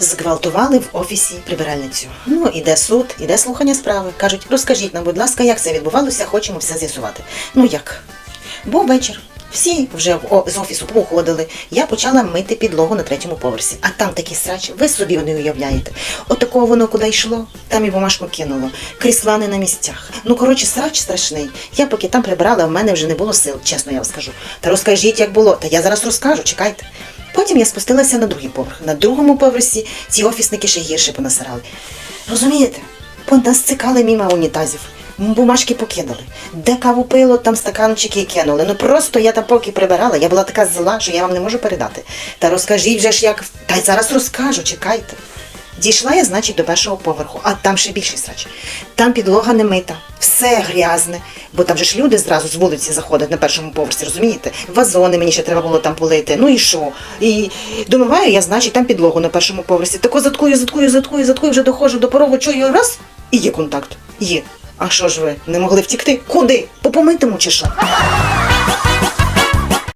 Зґвалтували в офісі прибиральницю. Ну, іде суд, іде слухання справи. Кажуть, розкажіть нам, будь ласка, як це відбувалося, хочемо все з'ясувати. Ну як? Був вечір. Всі вже з офісу поуходили. Я почала мити підлогу на третьому поверсі. А там такий срач, ви собі не уявляєте. Отакого воно куди йшло, там і бумажку кинуло. Крісла не на місцях. Ну, коротше, срач страшний. Я поки там прибирала, в мене вже не було сил, чесно я вам скажу. Та розкажіть, як було. Та я зараз розкажу, чекайте. Потім я спустилася на другий поверх. На другому поверсі ці офісники ще гірше понасирали. Розумієте? Понасцикали міма унітазів. Бумажки покинули. Де каву пило, там стаканчики кинули. Ну просто я там поки прибирала, я була така зла, що я вам не можу передати. Та розкажіть вже ж як. Та й зараз розкажу, чекайте. Дійшла я, значить, до першого поверху, а там ще більший срач. Там підлога не мита, все грязне, бо там же ж люди зразу з вулиці заходять на першому поверсі, розумієте? Вазони мені ще треба було там полити. Ну і що? І домиваю я, значить, там підлогу на першому поверсі. Тако заткую, заткую, заткую, заткую, вже доходжу до порогу, чую раз, і є контакт. Є. А що ж ви не могли втікти? Куди? По помитому чи що?